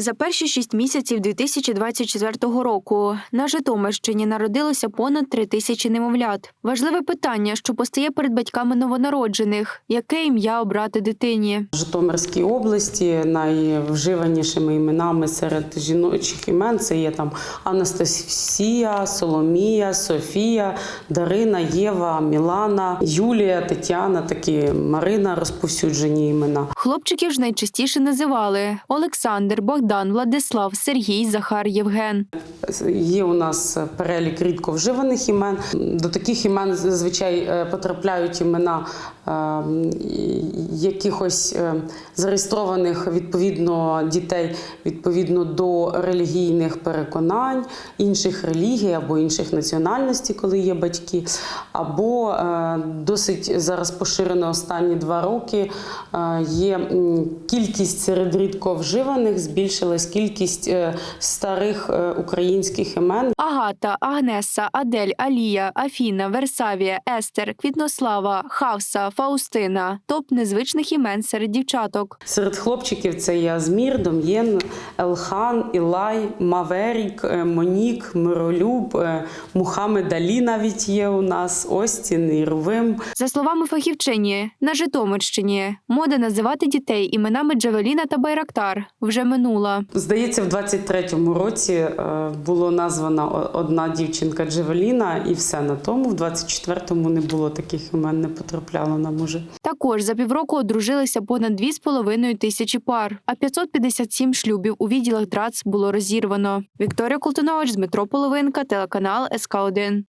За перші шість місяців 2024 року на Житомирщині народилося понад три тисячі немовлят. Важливе питання, що постає перед батьками новонароджених: яке ім'я обрати дитині? В Житомирській області найвживанішими іменами серед жіночих імен це є там Анастасія, Соломія, Софія, Дарина, Єва, Мілана, Юлія, Тетяна, такі Марина розповсюджені імена. Хлопчиків ж найчастіше називали Олександр, Богдан, Владислав, Сергій, Захар, Євген. Є у нас перелік рідко вживаних імен. До таких імен зазвичай е, потрапляють імена е, якихось е, зареєстрованих відповідно дітей відповідно до релігійних переконань, інших релігій або інших національностей, коли є батьки, або досить зараз поширено останні два роки. Є кількість серед рідко вживаних, збільшилась кількість е, старих е, українських імен. Агата, Агнеса, Адель, Алія, Афіна, Версавія, Естер, Квітнослава, Хавса, Фаустина топ незвичних імен серед дівчаток. Серед хлопчиків це є Азмір, Дом'єн, Елхан, Ілай, Маверік, е, Монік, Миролюб, Мухаммед Алі навіть є у нас, Остін, Ірвим. За словами фахівчині, на Житомирщині мода називати дітей іменами Джавеліна та Байрактар вже минула. Здається, в 23-му році е, було названа одна дівчинка Джевеліна, і все на тому. В 24-му не було таких імен, не потрапляло нам уже. Також за півроку одружилися понад 2,5 тисячі пар, а 557 шлюбів у відділах ДРАЦ було розірвано. Вікторія Колтунович, Дмитро Половинка, телеканал СК 1